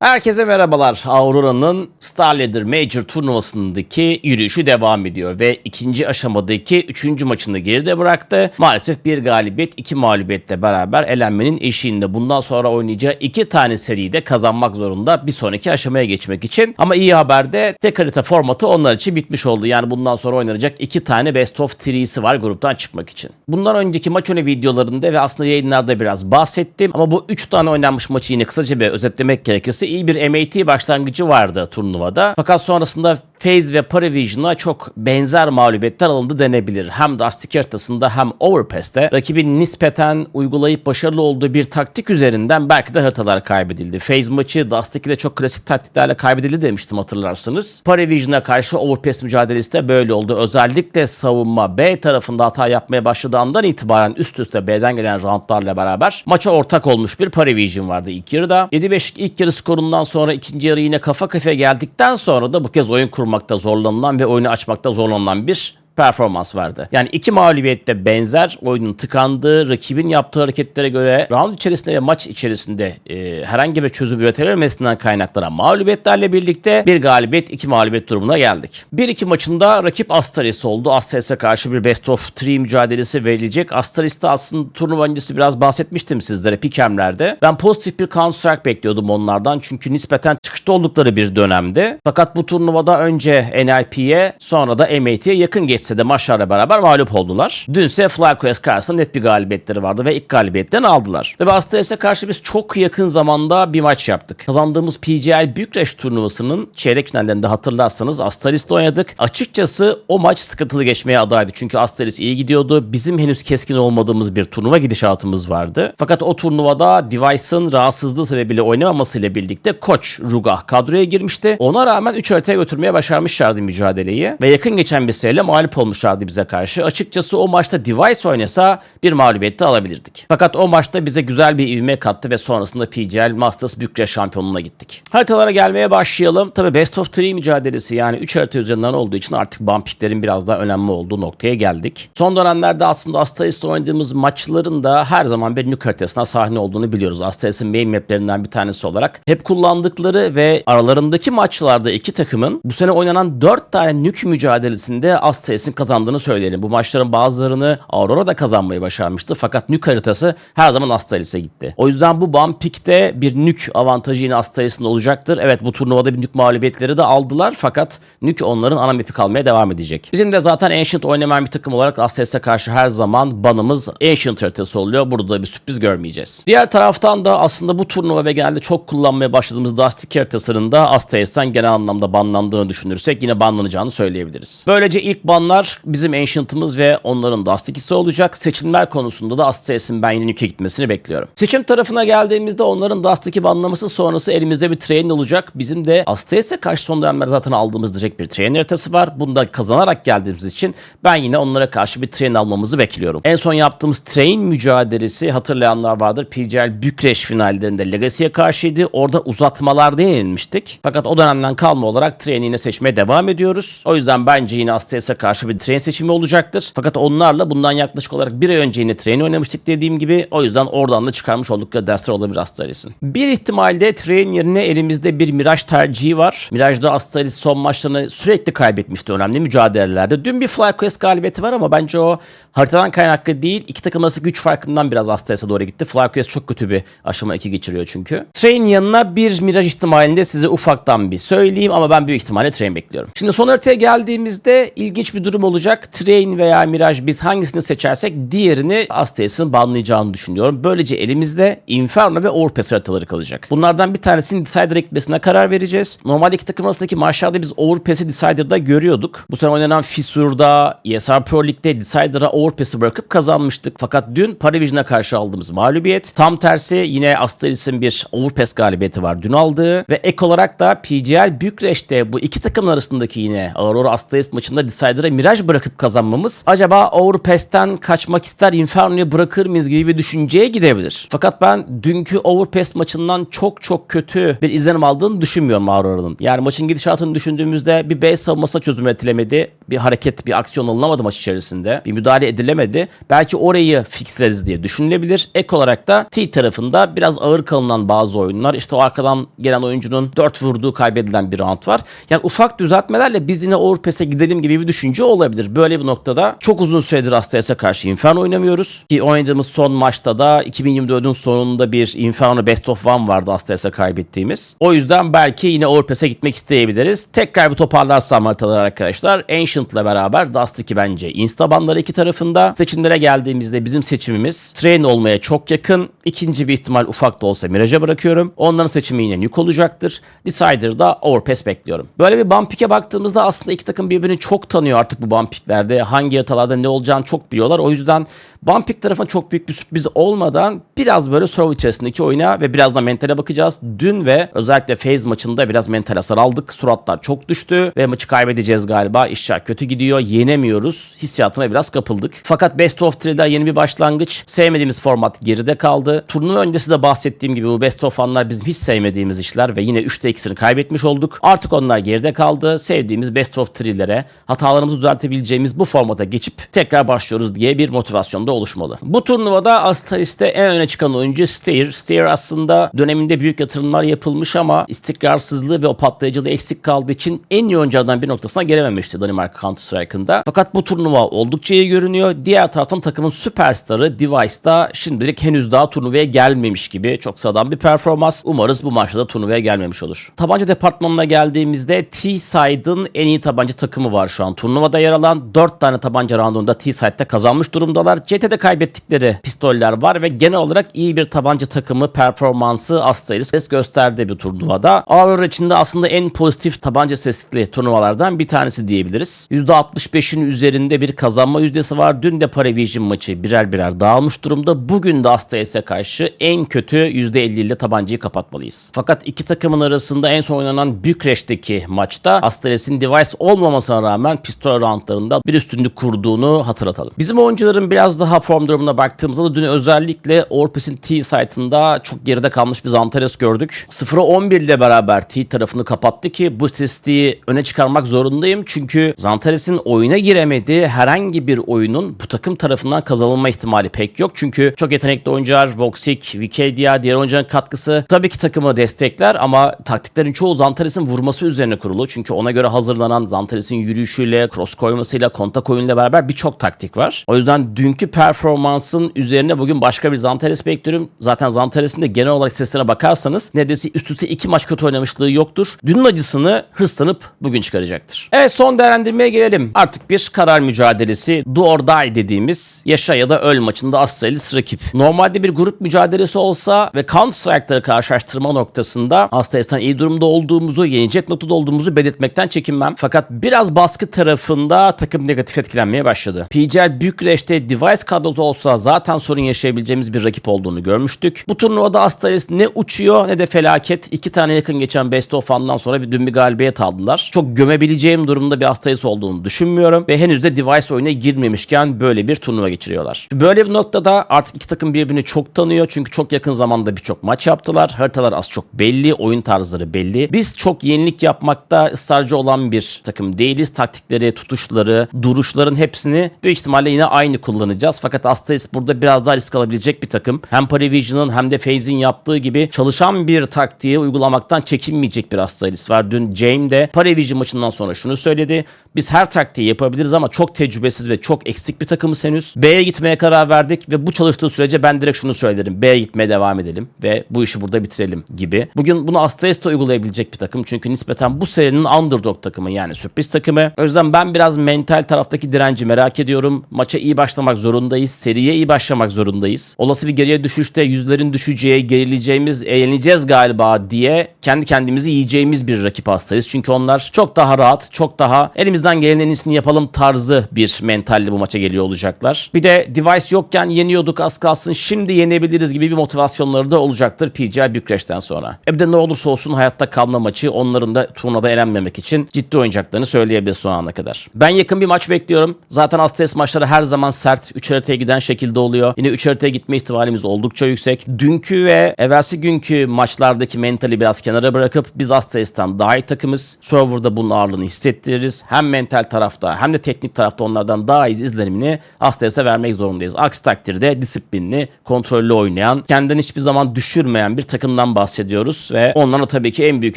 Herkese merhabalar. Aurora'nın Star Leader Major turnuvasındaki yürüyüşü devam ediyor ve ikinci aşamadaki üçüncü maçını geride bıraktı. Maalesef bir galibiyet, iki mağlubiyetle beraber elenmenin eşiğinde bundan sonra oynayacağı iki tane seriyi de kazanmak zorunda bir sonraki aşamaya geçmek için. Ama iyi haber de tek harita formatı onlar için bitmiş oldu. Yani bundan sonra oynanacak iki tane Best of 3'si var gruptan çıkmak için. Bundan önceki maç önü videolarında ve aslında yayınlarda biraz bahsettim. Ama bu üç tane oynanmış maçı yine kısaca bir özetlemek gerekirse iyi bir MAT başlangıcı vardı turnuvada. Fakat sonrasında FaZe ve Parivision'a çok benzer mağlubiyetler alındı denebilir. Hem Dusty haritasında hem Overpass'te rakibin nispeten uygulayıp başarılı olduğu bir taktik üzerinden belki de haritalar kaybedildi. FaZe maçı Dust 2'de çok klasik taktiklerle kaybedildi demiştim hatırlarsınız. Parivision'a karşı Overpass mücadelesi de böyle oldu. Özellikle savunma B tarafında hata yapmaya başladığı andan itibaren üst üste B'den gelen roundlarla beraber maça ortak olmuş bir Parivision vardı ilk yarıda. 7-5'lik ilk yarı skorundan sonra ikinci yarı yine kafa kafaya geldikten sonra da bu kez oyun kurmakta zorlanılan ve oyunu açmakta zorlanılan bir performans vardı. Yani iki mağlubiyette benzer oyunun tıkandığı, rakibin yaptığı hareketlere göre round içerisinde ve maç içerisinde e, herhangi bir çözüm üretememesinden kaynaklanan mağlubiyetlerle birlikte bir galibiyet, iki mağlubiyet durumuna geldik. Bir iki maçında rakip Astralis oldu. Astralis'e karşı bir best of 3 mücadelesi verilecek. Astralis'te aslında turnuva öncesi biraz bahsetmiştim sizlere pikemlerde. Ben pozitif bir Counter bekliyordum onlardan. Çünkü nispeten çıkışta oldukları bir dönemde. Fakat bu turnuvada önce NIP'ye sonra da MAT'ye yakın geçti de maçlarla beraber mağlup oldular. Dünse FlyQuest karşısında net bir galibiyetleri vardı ve ilk galibiyetlerini aldılar. Tabi Astralis'e karşı biz çok yakın zamanda bir maç yaptık. Kazandığımız PGL Bükreş turnuvasının çeyrek finallerinde hatırlarsanız Astralis'te oynadık. Açıkçası o maç sıkıntılı geçmeye adaydı. Çünkü Astralis iyi gidiyordu. Bizim henüz keskin olmadığımız bir turnuva gidişatımız vardı. Fakat o turnuvada Device'ın rahatsızlığı sebebiyle oynamamasıyla birlikte koç Rugah kadroya girmişti. Ona rağmen 3 haritaya götürmeye başarmışlardı mücadeleyi. Ve yakın geçen bir seriyle mağlup olmuşlardı bize karşı. Açıkçası o maçta Device oynasa bir mağlubiyette alabilirdik. Fakat o maçta bize güzel bir ivme kattı ve sonrasında PGL Masters Bükreş şampiyonluğuna gittik. Haritalara gelmeye başlayalım. Tabi Best of 3 mücadelesi yani 3 harita üzerinden olduğu için artık bumpiklerin biraz daha önemli olduğu noktaya geldik. Son dönemlerde aslında Astralis'te oynadığımız maçların da her zaman bir nük haritasına sahne olduğunu biliyoruz. Astralis'in main maplerinden bir tanesi olarak. Hep kullandıkları ve aralarındaki maçlarda iki takımın bu sene oynanan 4 tane nük mücadelesinde Astralis'in kazandığını söyleyelim. Bu maçların bazılarını Aurora da kazanmayı başarmıştı. Fakat nük haritası her zaman Astralis'e gitti. O yüzden bu bumpikte bir nük avantajı yine Astralis'in olacaktır. Evet bu turnuvada bir nük mağlubiyetleri de aldılar. Fakat nük onların ana map'i kalmaya devam edecek. Bizim de zaten Ancient oynamayan bir takım olarak Astralis'e karşı her zaman banımız Ancient haritası oluyor. Burada da bir sürpriz görmeyeceğiz. Diğer taraftan da aslında bu turnuva ve genelde çok kullanmaya başladığımız Dusty haritasının da Astralis'ten genel anlamda banlandığını düşünürsek yine banlanacağını söyleyebiliriz. Böylece ilk banlar bizim Ancient'ımız ve onların Dust 2'si olacak. Seçimler konusunda da Astralis'in ben yine Nuke'e gitmesini bekliyorum. Seçim tarafına geldiğimizde onların Dust 2 banlaması sonrası elimizde bir train olacak. Bizim de Astralis'e karşı son dönemlerde zaten aldığımız direkt bir train haritası var. Bunu da kazanarak geldiğimiz için ben yine onlara karşı bir train almamızı bekliyorum. En son yaptığımız train mücadelesi hatırlayanlar vardır. PGL Bükreş finallerinde Legacy'ye karşıydı. Orada uzatmalarda yenilmiştik. Fakat o dönemden kalma olarak train'i yine seçmeye devam ediyoruz. O yüzden bence yine Astralis'e karşı bir train seçimi olacaktır. Fakat onlarla bundan yaklaşık olarak bir ay önce yine train oynamıştık dediğim gibi. O yüzden oradan da çıkarmış oldukları dersler olabilir Astralis'in. Bir ihtimalde train yerine elimizde bir Mirage tercihi var. Mirage'da Astralis son maçlarını sürekli kaybetmişti önemli mücadelelerde. Dün bir FlyQuest galibiyeti var ama bence o haritadan kaynaklı değil. İki takım arası güç farkından biraz Astralis'e doğru gitti. FlyQuest çok kötü bir aşama 2 geçiriyor çünkü. Train yanına bir Mirage ihtimalinde size ufaktan bir söyleyeyim ama ben büyük ihtimalle Train bekliyorum. Şimdi son haritaya geldiğimizde ilginç bir durum olacak. Train veya Mirage biz hangisini seçersek diğerini Astralis'in banlayacağını düşünüyorum. Böylece elimizde Inferno ve Overpass haritaları kalacak. Bunlardan bir tanesini Decider eklemesine karar vereceğiz. Normalde iki takım arasındaki maçlarda biz Overpass'i Decider'da görüyorduk. Bu sene oynanan Fissur'da, ESR Pro League'de Decider'a Overpass'i bırakıp kazanmıştık. Fakat dün Parivision'a karşı aldığımız mağlubiyet. Tam tersi yine Astralis'in bir Overpass galibiyeti var dün aldığı. Ve ek olarak da PGL Bükreş'te bu iki takım arasındaki yine Aurora Astralis maçında Decider'a Mirage bırakıp kazanmamız acaba Overpass'ten kaçmak ister Inferno'yu bırakır mıyız gibi bir düşünceye gidebilir. Fakat ben dünkü Overpass maçından çok çok kötü bir izlenim aldığını düşünmüyorum Aurora'nın. Yani maçın gidişatını düşündüğümüzde bir B savunmasına çözüm üretilemedi. Bir hareket, bir aksiyon alınamadı maç içerisinde. Bir müdahale edilemedi. Belki orayı fixleriz diye düşünülebilir. Ek olarak da T tarafında biraz ağır kalınan bazı oyunlar. İşte o arkadan gelen oyuncunun 4 vurduğu kaybedilen bir round var. Yani ufak düzeltmelerle biz yine Overpass'e gidelim gibi bir düşünce olabilir. Böyle bir noktada çok uzun süredir Astraeus'e karşı Inferno oynamıyoruz. Ki oynadığımız son maçta da 2024'ün sonunda bir Inferno Best of One vardı Astraeus'e kaybettiğimiz. O yüzden belki yine Overpass'e gitmek isteyebiliriz. Tekrar bir toparlarsam haritalar arkadaşlar. Ancient'la beraber Dust 2 bence instabanları iki tarafında. Seçimlere geldiğimizde bizim seçimimiz Train olmaya çok yakın. İkinci bir ihtimal ufak da olsa Mirage'a bırakıyorum. Onların seçimi yine Nuke olacaktır. Decider'da Overpass bekliyorum. Böyle bir Bumpik'e baktığımızda aslında iki takım birbirini çok tanıyor artık bu Bumpik'lerde. Hangi haritalarda ne olacağını çok biliyorlar. O yüzden Bumpik tarafına çok büyük bir sürpriz olmadan biraz böyle Sorrow içerisindeki oyuna ve biraz da mentale bakacağız. Dün ve özellikle Phase maçında biraz mental hasar aldık. Suratlar çok düştü ve maçı kaybedeceğiz galiba. İşler kötü gidiyor. Yenemiyoruz. Hissiyatına biraz kapıldık. Fakat Best of 3'der yeni bir başlangıç. Sevmediğimiz format geride kaldı. Turnuva öncesi de bahsettiğim gibi bu Best of One'lar bizim hiç sevmediğimiz işler ve yine 3'te 2'sini kaybetmiş olduk. Artık onlar geride kaldı. Sevdiğimiz Best of 3'lere hatalarımızı düzeltebileceğimiz bu formata geçip tekrar başlıyoruz diye bir motivasyon da oluşmalı. Bu turnuvada Astralis'te en öne çıkan oyuncu Steer. Steer aslında döneminde büyük yatırımlar yapılmış ama istikrarsızlığı ve o patlayıcılığı eksik kaldığı için en iyi oyunculardan bir noktasına gelememişti Danimarka Counter Strike'ında. Fakat bu turnuva oldukça iyi görünüyor. Diğer taraftan takımın süperstarı Device'da şimdilik henüz daha turnuvaya gelmemiş gibi çok sıradan bir performans. Umarız bu maçta da turnuvaya gelmemiş olur. Tabanca departmanına geldiğimizde T-Side'ın en iyi tabanca takımı var şu an. Turnuvada yer alan 4 tane tabanca roundunda T-Side'de kazanmış durumdalar. CT'de kaybettikleri pistoller var ve genel olarak iyi bir tabanca takımı performansı Astralis gösterdi bir turnuvada. Aurora için de aslında en pozitif tabanca sesli turnuvalardan bir tanesi diyebiliriz. %65'in üzerinde bir kazanma yüzdesi var. Dün de Paravision maçı birer birer dağılmış durumda. Bugün de Astralis'e karşı en kötü %50 ile tabancayı kapatmalıyız. Fakat iki takımın arasında en son oynanan Bükreş'teki maçta Astralis'in device olmamasına rağmen pistol roundlarında bir üstünlük kurduğunu hatırlatalım. Bizim oyuncuların biraz daha form durumuna baktığımızda da dün özellikle Orpes'in T site'ında çok geride kalmış bir Zantares gördük. 0'a 11 ile beraber T tarafını kapattı ki bu istatistiği öne çıkarmak zorundayım. Çünkü Zantares'in oyuna giremediği herhangi bir oyunun bu takım tarafından kazanılma ihtimali pek yok. Çünkü çok yetenekli oyuncular Voxic, Wikidia, diğer oyuncuların katkısı tabii ki takımı destekler ama taktiklerin çoğu Zantares'in vurması üzerine kurulu. Çünkü ona göre hazırlanan Zantares'in yürüyüşüyle, cross koymasıyla, kontak oyunuyla beraber birçok taktik var. O yüzden dünkü performansın üzerine bugün başka bir Zantares bekliyorum. Zaten Zantares'in de genel olarak seslerine bakarsanız neredeyse üst üste iki maç kötü oynamışlığı yoktur. Dünün acısını hırslanıp bugün çıkaracaktır. Evet son değerlendirmeye gelelim. Artık bir karar mücadelesi do or die dediğimiz yaşa ya da öl maçında Astralis rakip. Normalde bir grup mücadelesi olsa ve Counter Strike'ları karşılaştırma noktasında Astralis'ten iyi durumda olduğumuzu, yenecek noktada olduğumuzu belirtmekten çekinmem. Fakat biraz baskı tarafında takım negatif etkilenmeye başladı. PGL Bükreş'te device kadrosu olsa zaten sorun yaşayabileceğimiz bir rakip olduğunu görmüştük. Bu turnuvada Astralis ne uçuyor ne de felaket. İki tane yakın geçen Best of One'dan sonra bir dün bir galibiyet aldılar. Çok gömebileceğim durumda bir Astralis olduğunu düşünmüyorum. Ve henüz de device oyuna girmemişken böyle bir turnuva geçiriyorlar. Böyle bir noktada artık iki takım birbirini çok tanıyor. Çünkü çok yakın zamanda birçok maç yaptılar. Haritalar az çok belli. Oyun tarzları belli. Biz çok yenilik yapmakta ısrarcı olan bir takım değiliz. Taktikleri, tutuşları, duruşların hepsini büyük ihtimalle yine aynı kullanacağız. Fakat Astralis burada biraz daha risk alabilecek bir takım. Hem Parivision'ın hem de FaZe'in yaptığı gibi çalışan bir taktiği uygulamaktan çekinmeyecek bir Astralis var. Dün James de Parivision maçından sonra şunu söyledi. Biz her taktiği yapabiliriz ama çok tecrübesiz ve çok eksik bir takımız henüz. B'ye gitmeye karar verdik ve bu çalıştığı sürece ben direkt şunu söylerim. B'ye gitmeye devam edelim ve bu işi burada bitirelim gibi. Bugün bunu Astralis'te uygulayabilecek bir takım. Çünkü nispeten bu serinin underdog takımı yani sürpriz takımı. O yüzden ben biraz mental taraftaki direnci merak ediyorum. Maça iyi başlamak zorundayız. Seriye iyi başlamak zorundayız. Olası bir geriye düşüşte yüzlerin düşeceği, gerileceğimiz, eğleneceğiz galiba diye kendi kendimizi yiyeceğimiz bir rakip hastayız. Çünkü onlar çok daha rahat, çok daha elimizden gelen en iyisini yapalım tarzı bir mentalle bu maça geliyor olacaklar. Bir de device yokken yeniyorduk az kalsın şimdi yenebiliriz gibi bir motivasyonları da olacaktır PGL Bükreş'ten sonra. E bir de ne olursa olsun hayatta kalma maçı onların da turnuvada elenmemek için ciddi oynayacaklarını söyleyebiliriz son ana kadar. Ben yakın bir maç bekliyorum. Zaten Astres maçları her zaman sert. 3 haritaya giden şekilde oluyor. Yine 3 haritaya gitme ihtimalimiz oldukça yüksek. Dünkü ve evvelsi günkü maçlardaki mentali biraz kenara bırakıp biz Astres'ten daha iyi takımız. Server'da bunun ağırlığını hissettiririz. Hem mental tarafta hem de teknik tarafta onlardan daha iyi izlenimini Astres'e vermek zorundayız. Aksi takdirde disiplinli, kontrollü oynayan, kendinden hiçbir zaman düşürmeyen bir takımdan bahsediyoruz ve onların tabii ki en büyük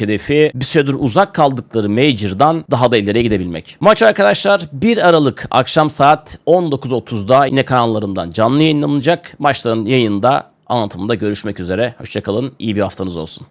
hedefi bir süredir uzak kaldıkları Major'dan daha da ileriye gidebilmek. Maç arkadaşlar 1 Aralık akşam saat 19.30'da yine kanallarımdan canlı yayınlanacak. Maçların yayında anlatımında görüşmek üzere. Hoşçakalın. İyi bir haftanız olsun.